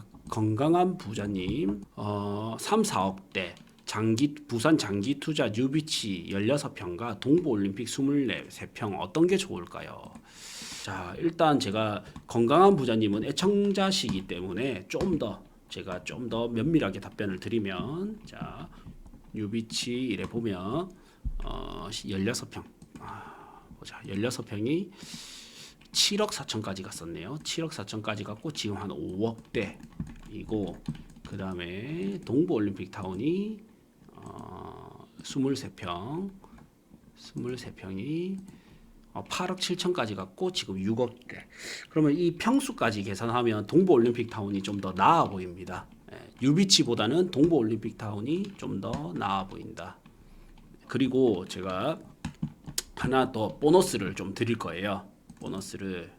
자, 건강한 부자님, 어, 3, 4억대, 장기, 부산 장기 투자 뉴비치 16평과 동부 올림픽 24평 어떤 게 좋을까요? 자, 일단 제가 건강한 부자님은 애청자시기 때문에 좀 더 제가 좀 더 면밀하게 답변을 드리면 자, 뉴비치 이래 보면 어, 16평. 아, 보자. 16평이 7억 4천까지 갔었네요. 7억 4천까지 갔고 지금 한 5억대이고 그 다음에 동부 올림픽 타운이 어, 23평, 23평이 어, 8억 7천까지 갔고 지금 6억대. 그러면 이 평수까지 계산하면 동부 올림픽 타운이 좀 더 나아 보입니다. 예, 유비치보다는 동부 올림픽 타운이 좀 더 나아 보인다. 그리고 제가 하나 더 보너스를 좀 드릴 거예요. 보너스를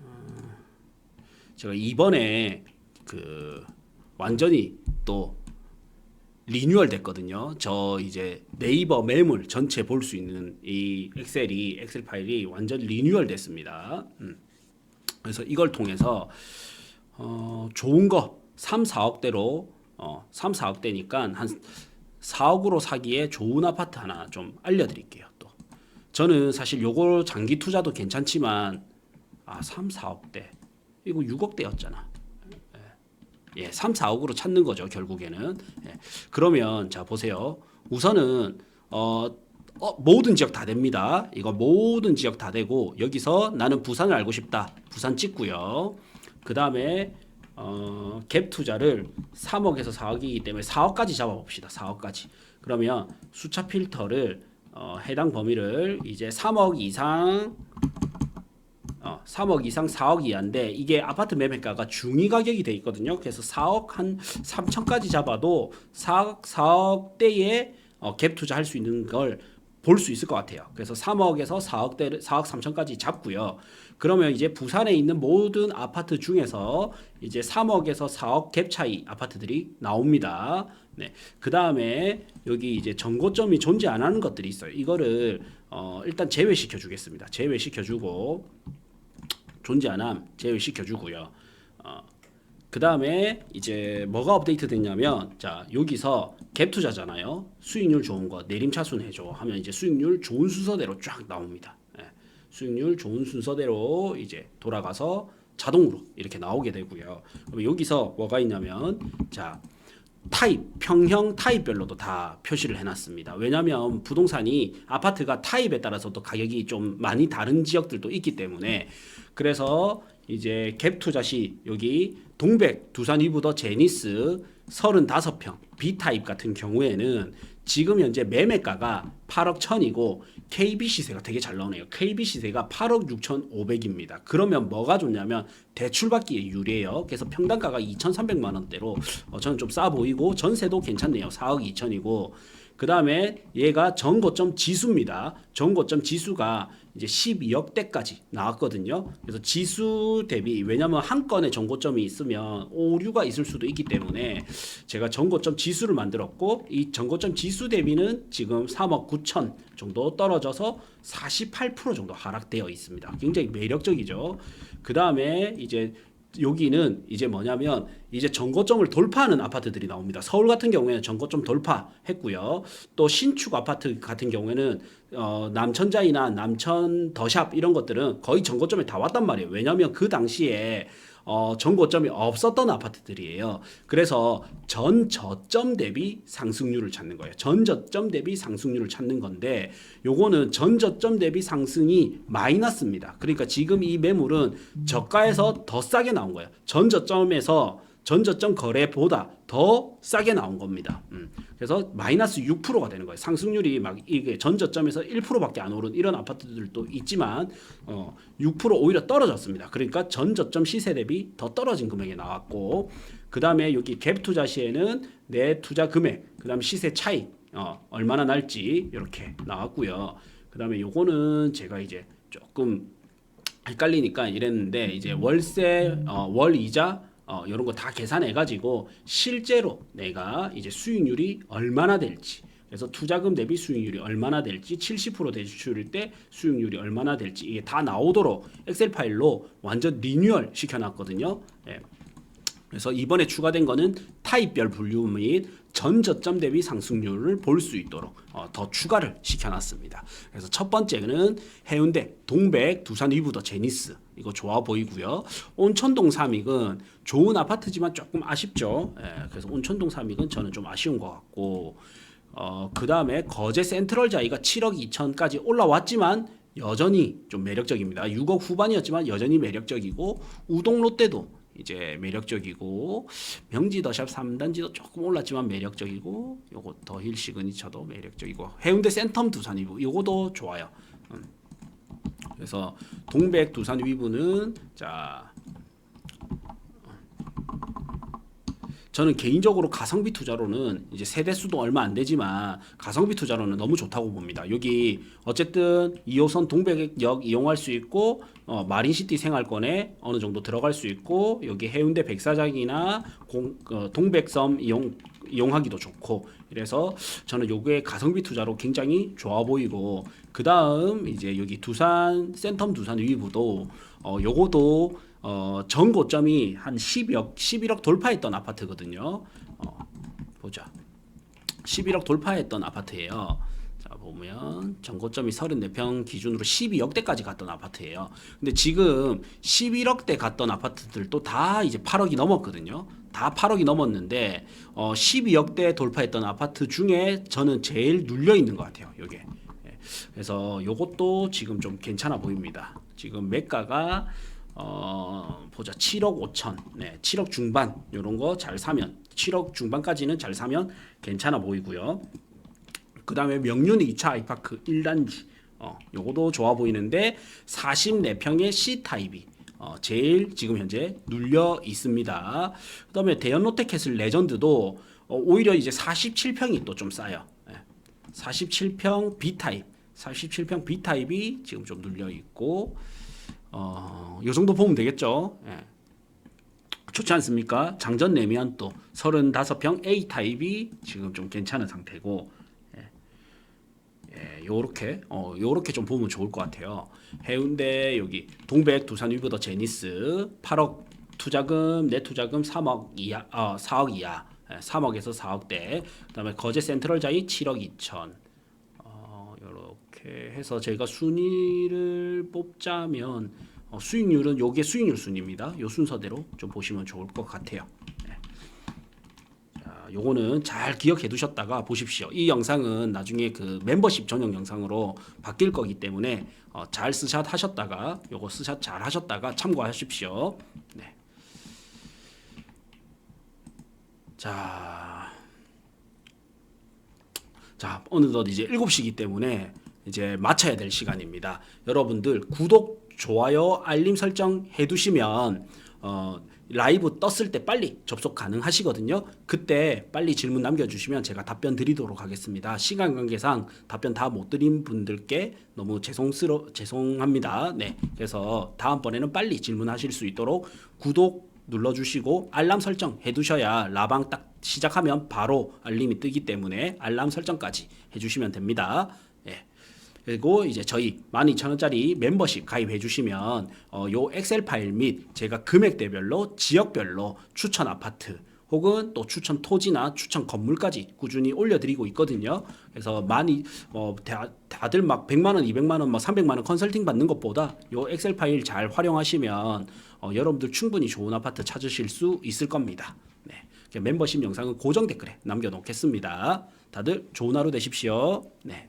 음, 제가 이번에 그 완전히 또 리뉴얼 됐거든요. 저 이제 네이버 매물 전체 볼 수 있는 이 엑셀이 엑셀 파일이 완전 리뉴얼 됐습니다. 음. 그래서 이걸 통해서 어, 좋은 거 3, 4억대로 어, 3, 4억대니까 한 4억으로 사기에 좋은 아파트 하나 좀 알려드릴게요. 또 저는 사실 요거 장기 투자도 괜찮지만 아 3, 4억대 이거 6억대였잖아. 예, 3, 4억으로 찾는 거죠 결국에는. 예, 그러면 자 보세요. 우선은 어, 어, 모든 지역 다 됩니다. 이거 모든 지역 다 되고 여기서 나는 부산을 알고 싶다. 부산 찍고요. 그 다음에 어, 갭 투자를 3억에서 4억이기 때문에 4억까지 잡아봅시다. 4억까지. 그러면 숫자 필터를 어, 해당 범위를 이제 3억 이상 어, 3억 이상 4억 이하인데 이게 아파트 매매가가 중위 가격이 돼 있거든요. 그래서 4억 한 3천까지 잡아도 4억 4억대에 어, 갭 투자할 수 있는 걸 볼 수 있을 것 같아요. 그래서 3억에서 4억대 4억 3천까지 잡고요. 그러면 이제 부산에 있는 모든 아파트 중에서 이제 3억에서 4억 갭 차이 아파트들이 나옵니다. 네. 그 다음에 여기 이제 정고점이 존재 안 하는 것들이 있어요. 이거를 어, 일단 제외시켜 주겠습니다. 제외시켜 주고 존재 안함 제외시켜 주고요. 어, 그 다음에 이제 뭐가 업데이트 됐냐면 자 여기서 갭 투자잖아요. 수익률 좋은 거 내림 차순 해줘 하면 이제 수익률 좋은 순서대로 쫙 나옵니다. 예, 수익률 좋은 순서대로 이제 돌아가서 자동으로 이렇게 나오게 되고요. 그럼 여기서 뭐가 있냐면 자 타입, 평형 타입별로도 다 표시를 해놨습니다. 왜냐하면 부동산이 아파트가 타입에 따라서도 가격이 좀 많이 다른 지역들도 있기 때문에 그래서 이제 갭 투자 시 여기 동백, 두산 이브더 제니스 35평 B 타입 같은 경우에는 지금 현재 매매가가 8억 1천이고 KB 시세가 되게 잘 나오네요. KB 시세가 8억 6천5백입니다. 그러면 뭐가 좋냐면 대출받기에 유리해요. 그래서 평당가가 2,300만 원대로 어, 저는 좀 싸 보이고 전세도 괜찮네요. 4억 2천이고 그 다음에 얘가 전고점 지수입니다. 전고점 지수가 이제 12억대까지 나왔거든요. 그래서 지수 대비 왜냐하면 한 건에 전고점이 있으면 오류가 있을 수도 있기 때문에 제가 전고점 지수를 만들었고 이 전고점 지수 대비는 지금 3억 9천 정도 떨어져서 48% 정도 하락되어 있습니다. 굉장히 매력적이죠. 그 다음에 이제 여기는 이제 뭐냐면 이제 전고점을 돌파하는 아파트들이 나옵니다. 서울 같은 경우에는 전고점 돌파했고요. 또 신축 아파트 같은 경우에는 어, 남천자이나 남천 더샵 이런 것들은 거의 전고점에 다 왔단 말이에요. 왜냐하면 그 당시에 어, 전고점이 없었던 아파트들이에요. 그래서 전 저점 대비 상승률을 찾는 거예요. 전 저점 대비 상승률을 찾는 건데 요거는 전 저점 대비 상승이 마이너스입니다. 그러니까 지금 이 매물은 저가에서 더 싸게 나온 거예요. 전 저점에서 전 저점 거래보다 더 싸게 나온 겁니다. 음. 그래서 마이너스 6%가 되는 거예요. 상승률이 막 이게 전 저점에서 1%밖에 안 오른 이런 아파트들도 있지만 어, 6% 오히려 떨어졌습니다. 그러니까 전 저점 시세 대비 더 떨어진 금액이 나왔고 그 다음에 여기 갭 투자 시에는 내 투자 금액, 그 다음 시세 차이 어, 얼마나 날지 이렇게 나왔고요. 그 다음에 요거는 제가 이제 조금 헷갈리니까 이랬는데 이제 월세, 어, 월 이자 어, 이런 거 다 계산해 가지고 실제로 내가 이제 수익률이 얼마나 될지 그래서 투자금 대비 수익률이 얼마나 될지 70% 대출일 때 수익률이 얼마나 될지 이게 다 나오도록 엑셀 파일로 완전 리뉴얼 시켜놨거든요. 예. 그래서 이번에 추가된 거는 타입별 분류 및 전 저점 대비 상승률을 볼 수 있도록 어, 더 추가를 시켜놨습니다. 그래서 첫 번째는 해운대, 동백, 두산 위브더 제니스 이거 좋아 보이고요. 온천동 삼익은 좋은 아파트지만 조금 아쉽죠. 예, 그래서 온천동 삼익은 저는 좀 아쉬운 것 같고 어, 그 다음에 거제 센트럴 자이가 7억 2천까지 올라왔지만 여전히 좀 매력적입니다. 6억 후반이었지만 여전히 매력적이고 우동 롯데도 이제 매력적이고 명지 더샵 3단지도 조금 올랐지만 매력적이고 요거 더힐 시그니처도 매력적이고 해운대 센텀 두산 위브 요거도 좋아요. 음. 그래서 동백 두산 위브는 자 저는 개인적으로 가성비 투자로는 이제 세대 수도 얼마 안 되지만 가성비 투자로는 너무 좋다고 봅니다. 여기 어쨌든 2호선 동백역 이용할 수 있고 어, 마린시티 생활권에 어느 정도 들어갈 수 있고 여기 해운대 백사장이나 공, 어, 동백섬 이용 이용하기도 좋고 이래서 저는 요게 가성비 투자로 굉장히 좋아 보이고 그 다음 이제 여기 두산 센텀 두산 위부도 어 요거도 어 전고점이 한 10억 11억 돌파했던 아파트거든요. 어 보자. 11억 돌파했던 아파트예요. 자 보면 전고점이 34평 기준으로 12억대까지 갔던 아파트예요. 근데 지금 11억대 갔던 아파트들도 다 이제 8억이 넘었거든요. 다 8억이 넘었는데 어 12억대 돌파했던 아파트 중에 저는 제일 눌려 있는 것 같아요. 요게. 예. 그래서 요것도 지금 좀 괜찮아 보입니다. 지금 매가가 어 보자 7억 5천, 네 7억 중반 요런 거 잘 사면 7억 중반까지는 잘 사면 괜찮아 보이고요. 그 다음에 명륜 2차 아이파크 1단지 어, 요거도 좋아 보이는데 44평의 C타입이 어, 제일 지금 현재 눌려 있습니다. 그 다음에 대연 롯데캐슬 레전드도 어, 오히려 이제 47평이 또 좀 싸요. 예. 47평 B타입, 47평 B타입이 지금 좀 눌려 있고 어, 요 정도 보면 되겠죠. 예. 좋지 않습니까? 장전 내면 또 35평 A 타입이 지금 좀 괜찮은 상태고 예, 요렇게 어 요렇게 좀 보면 좋을 것 같아요. 해운대 여기 동백 두산 위브더 제니스 8억 투자금 내 투자금 3억 이하 어 4억 이하 예, 3억에서 4억대 그다음에 거제 센트럴 자이 7억 2천 어 요렇게 해서 제가 순위를 뽑자면 어, 수익률은 요게 수익률 순입니다. 요 순서대로 좀 보시면 좋을 것 같아요. 자, 요거는 잘 기억해 두셨다가 보십시오. 이 영상은 나중에 그 멤버십 전용 영상으로 바뀔 거기 때문에 어, 잘 스샷 하셨다가 요거 스샷 잘 하셨다가 참고하십시오. 네. 자. 자, 어느덧 이제 7시기 때문에 이제 마쳐야 될 시간입니다. 여러분들 구독, 좋아요, 알림 설정 해 두시면 어 라이브 떴을 때 빨리 접속 가능하시거든요. 그때 빨리 질문 남겨주시면 제가 답변 드리도록 하겠습니다. 시간 관계상 답변 다 못 드린 분들께 너무 죄송스러 죄송합니다. 네, 그래서 다음번에는 빨리 질문하실 수 있도록 구독 눌러주시고 알람 설정 해두셔야 라방 딱 시작하면 바로 알림이 뜨기 때문에 알람 설정까지 해주시면 됩니다. 예. 그리고 이제 저희 12,000원짜리 멤버십 가입해 주시면 어, 요 엑셀 파일 및 제가 금액대별로 지역별로 추천 아파트 혹은 또 추천 토지나 추천 건물까지 꾸준히 올려드리고 있거든요. 그래서 많이 어, 다, 다들 막 100만 원, 200만 원, 막 300만 원 컨설팅 받는 것보다 요 엑셀 파일 잘 활용하시면 어, 여러분들 충분히 좋은 아파트 찾으실 수 있을 겁니다. 네. 멤버십 영상은 고정 댓글에 남겨놓겠습니다. 다들 좋은 하루 되십시오. 네.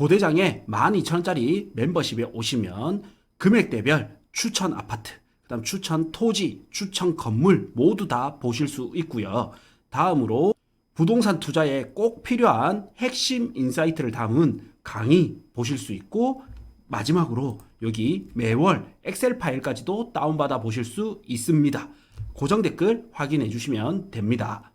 고대장에 12,000원짜리 멤버십에 오시면 금액대별 추천 아파트, 그다음 추천 토지, 추천 건물 모두 다 보실 수 있고요. 다음으로 부동산 투자에 꼭 필요한 핵심 인사이트를 담은 강의 보실 수 있고 마지막으로 여기 매월 엑셀 파일까지도 다운받아 보실 수 있습니다. 고정 댓글 확인해 주시면 됩니다.